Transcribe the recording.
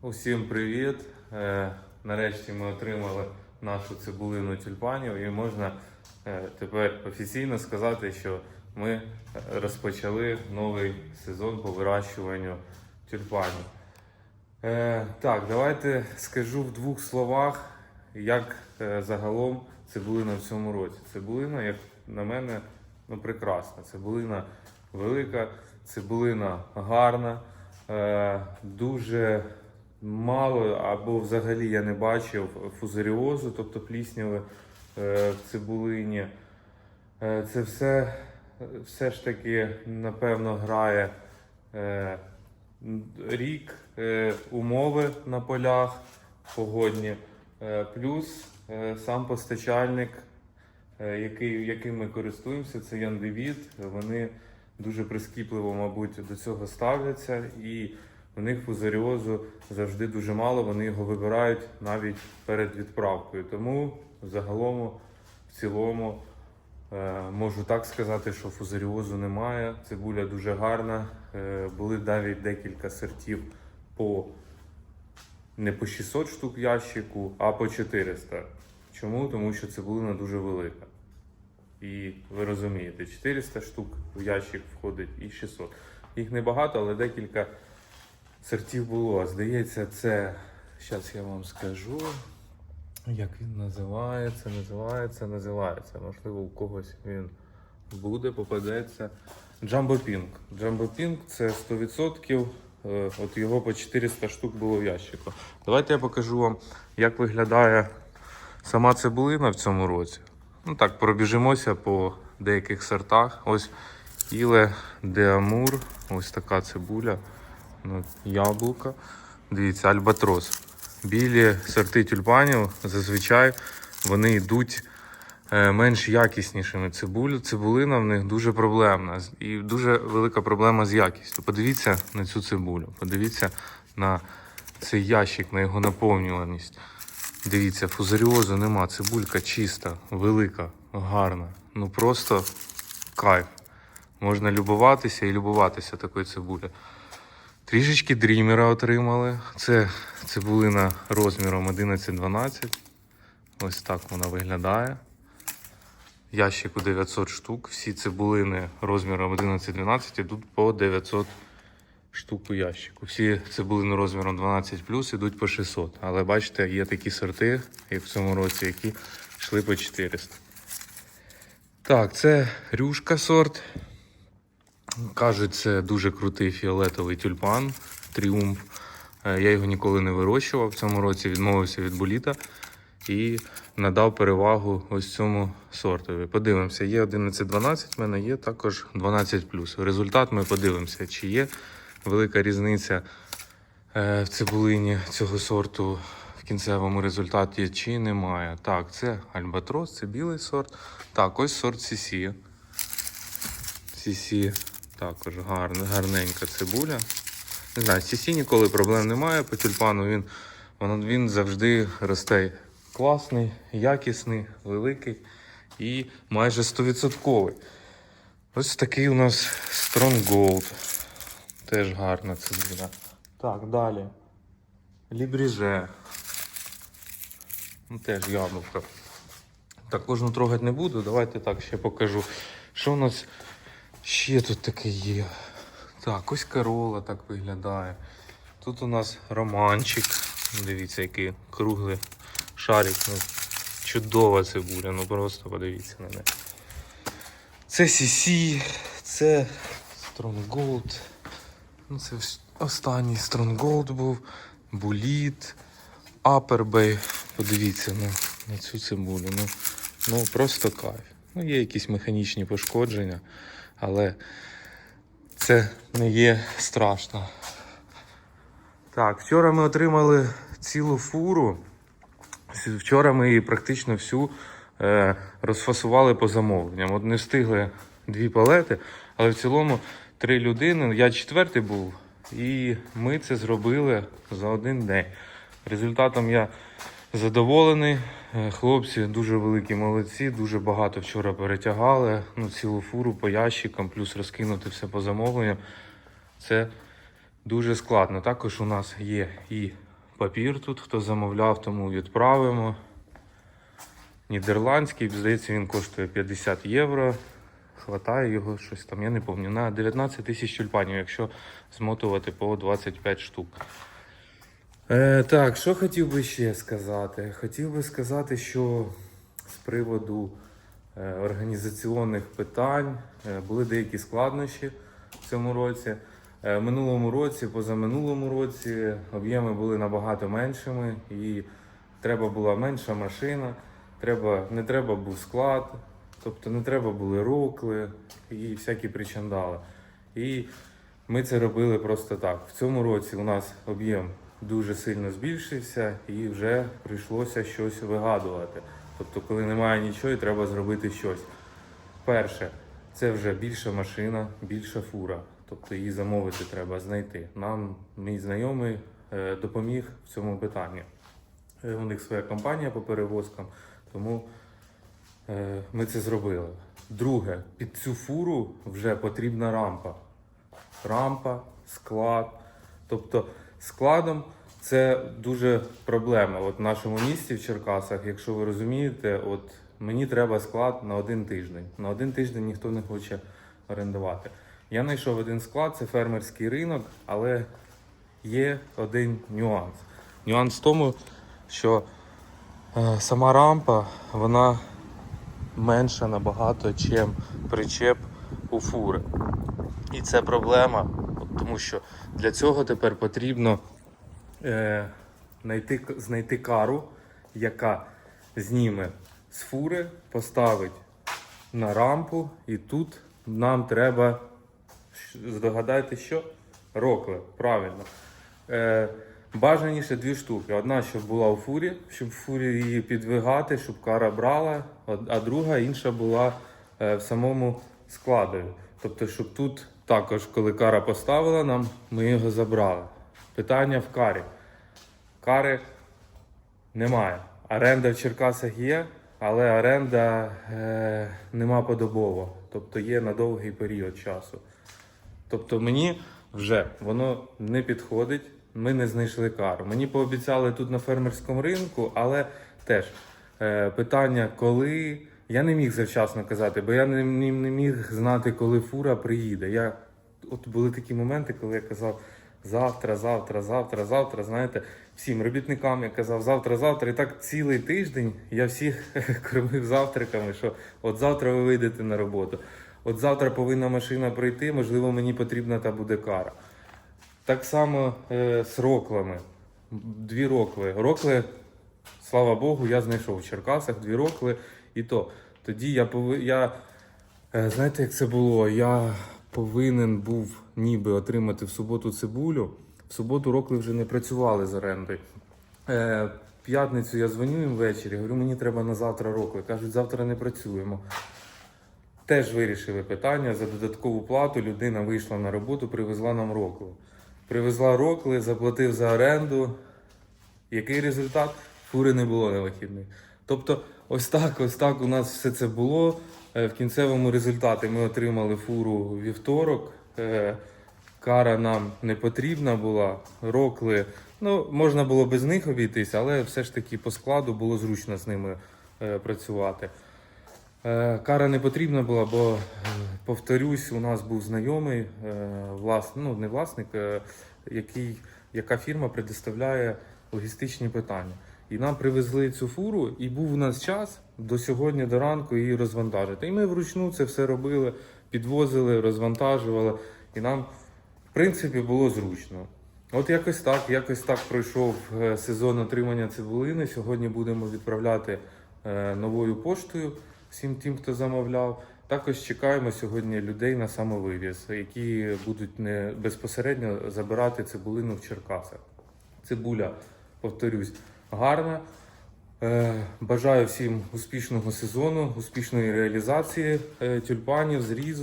Усім привіт! Е, Нарешті ми отримали нашу цибулину тюльпанів і можна е, тепер офіційно сказати, що ми е, розпочали новий сезон по вирощуванню тюльпанів. Так, давайте скажу в двох словах, як загалом цибулина в цьому році. Цибулина, як на мене, ну прекрасна. Цибулина велика, цибулина гарна, дуже мало або взагалі я не бачив фузаріозу, тобто плісняви е, в цибулині. Е, Це все, все ж таки, напевно, грає е, рік, е, умови на полях погодні, е, плюс е, сам постачальник, е, який, яким ми користуємося, це Яндевід. Вони дуже прискіпливо, мабуть, до цього ставляться, і у них фузаріозу завжди дуже мало. Вони його вибирають навіть перед відправкою. Тому загалом, в цілому, е, можу так сказати, що фузаріозу немає. Цибуля дуже гарна. Е, Були навіть декілька сортів по не по 600 штук ящику, а по 400. Чому? Тому що цибулина дуже велика. І ви розумієте, 400 штук в ящик входить і 600. Їх небагато, але декілька сортів було. Здається, це. Зараз я вам скажу. Як він називається, називається, називається. Можливо, у когось він буде, попадеться. Jumbo Pink. Jumbo Pink це 100%. е, От його по 400 штук було в ящику. Давайте я покажу вам, як виглядає сама цибулина в цьому році. Ну так, пробіжимося по деяких сортах. Ось Іле де Амур, ось така цибуля, яблука. Дивіться, альбатрос. Білі сорти тюльпанів зазвичай вони йдуть е, менш якіснішими. Цибулю, цибулина в них дуже проблемна. І дуже велика проблема з якістю. Подивіться на цю цибулю, подивіться на цей ящик, на його наповнюваність. Дивіться, фузаріозу нема, цибулька чиста, велика, гарна. Ну просто кайф. Можна любуватися і любуватися такою цибулею. Трішечки дрімера отримали. Це цибулина розміром 11-12. Ось так вона виглядає. Ящику 900 штук. Всі цибулини розміром 11-12 йдуть по 900 штук у ящику. Всі цибулини розміром 12 плюс йдуть по 600. Але бачите, є такі сорти, як в цьому році, які йшли по 400. Так, це рюшка сорт. Кажуть, це дуже крутий фіолетовий тюльпан, тріумф. Е, Я його ніколи не вирощував. В цьому році відмовився від боліта і надав перевагу ось цьому сортові. Подивимося, є 11-12, в мене є також 12. Результат ми подивимося, чи є велика різниця е, в цибулині цього сорту в кінцевому результаті, чи немає. Так, це альбатрос, це білий сорт. Так, ось сорт Сісі. Сісі також гарна, гарненька цибуля. Не знаю, Сісі ніколи проблем немає. По тюльпану він, він завжди росте класний, якісний, великий і майже 100%. Ось такий у нас Strong Gold. Теж гарна цибуля. Так, далі. Лібріже. Ну, теж яблуко. Так, кожну трогати не буду. Давайте так ще покажу. Що у нас ще тут таке є? Так, ось корола так виглядає. Тут у нас романчик. Дивіться, який круглий шарик. Ну, чудова цибуля, ну просто подивіться на неї. Це CC, це Stronghold. Ну, це останній Stronghold був. Буліт, Upper Bay. Подивіться на, на цю цибулю. Ну, ну просто кайф. Ну, є якісь механічні пошкодження, але це не є страшно. Так, вчора ми отримали цілу фуру. Вчора ми її практично всю е, розфасували по замовленням. От не встигли дві палети, але в цілому три людини. Я четвертий був, і ми це зробили за один день. Результатом я задоволений. Е, Хлопці дуже великі молодці, дуже багато вчора перетягали. Ну, цілу фуру по ящикам, плюс розкинути все по замовленням. Це дуже складно. Також у нас є і папір тут, хто замовляв, тому відправимо. Нідерландський, здається, він коштує 50 євро. Хватає його щось там, я не пам'ятаю. На 19 тисяч тюльпанів, якщо змотувати по 25 штук. Е, так, що хотів би ще сказати? Хотів би сказати, що з приводу е, організаційних питань е, були деякі складнощі в цьому році. Е, минулому році, позаминулому році об'єми були набагато меншими і треба була менша машина, треба, не треба був склад, тобто не треба були рокли і всякі причандали. І ми це робили просто так. В цьому році у нас об'єм дуже сильно збільшився і вже прийшлося щось вигадувати. Тобто, коли немає нічого, треба зробити щось. Перше, це вже більша машина, більша фура. Тобто її замовити треба знайти. Нам мій знайомий е, допоміг в цьому питанні. Е, У них своя компанія по перевозкам, тому е, ми це зробили. Друге, під цю фуру вже потрібна рампа. Рампа, склад. Тобто складом це дуже проблема. От в нашому місті в Черкасах, якщо ви розумієте, от мені треба склад на один тиждень. На один тиждень ніхто не хоче орендувати. Я знайшов один склад, це фермерський ринок, але є один нюанс. Нюанс в тому, що е, сама рампа, вона менша набагато, чим причеп у фури. І це проблема, тому що для цього тепер потрібно е, знайти, знайти кару, яка зніме з фури, поставить на рампу, і тут нам треба здогадайте, що? Рокли, правильно. Е, бажаніше дві штуки. Одна, щоб була у фурі, щоб в фурі її підвигати, щоб кара брала, а друга інша була е, в самому складові. Тобто, щоб тут також, коли кара поставила нам, ми його забрали. Питання в карі. Кари немає. Оренда в Черкасах є, але оренда е, нема подобово. Тобто є на довгий період часу. Тобто мені вже воно не підходить, ми не знайшли кару. Мені пообіцяли тут на фермерському ринку, але теж е, питання, коли. Я не міг завчасно казати, бо я не, не, не міг знати, коли фура приїде. Я, от були такі моменти, коли я казав завтра, завтра, завтра, завтра. Знаєте, всім робітникам я казав завтра, завтра. І так цілий тиждень я всіх кормив завтраками, що от завтра ви вийдете на роботу. От завтра повинна машина прийти, можливо, мені потрібна та буде кара. Так само е, з роклами. Дві рокли. Рокли, слава Богу, я знайшов в Черкасах дві рокли. І то тоді я пови... я е, знаєте, як це було? Я повинен був ніби отримати в суботу цибулю. В суботу рокли вже не працювали з орендою. Е, п'ятницю я дзвоню їм ввечері, говорю, мені треба на завтра рокли. Кажуть, завтра не працюємо. Теж вирішили питання за додаткову плату. Людина вийшла на роботу, привезла нам рокли. Привезла рокли, заплатив за оренду. Який результат? Фури не було на вихідних. Тобто, ось так, ось так у нас все це було. Е, В кінцевому результаті ми отримали фуру вівторок. Е, Кара нам не потрібна була. Рокли, ну можна було без них обійтися, але все ж таки по складу було зручно з ними е, працювати. Кара не потрібна була, бо, повторюсь, у нас був знайомий, е, влас, ну, не власник, який, яка фірма предоставляє логістичні питання. І нам привезли цю фуру, і був у нас час до сьогодні, до ранку її розвантажити. І ми вручну це все робили, підвозили, розвантажували, і нам, в принципі, було зручно. От якось так, якось так пройшов е, сезон отримання цибулини. Сьогодні будемо відправляти е, новою поштою всім тим, хто замовляв. Також чекаємо сьогодні людей на самовивіз, які будуть не безпосередньо забирати цибулину в Черкасах. Цибуля, повторюсь, гарна. Е, Бажаю всім успішного сезону, успішної реалізації е, тюльпанів, зрізу.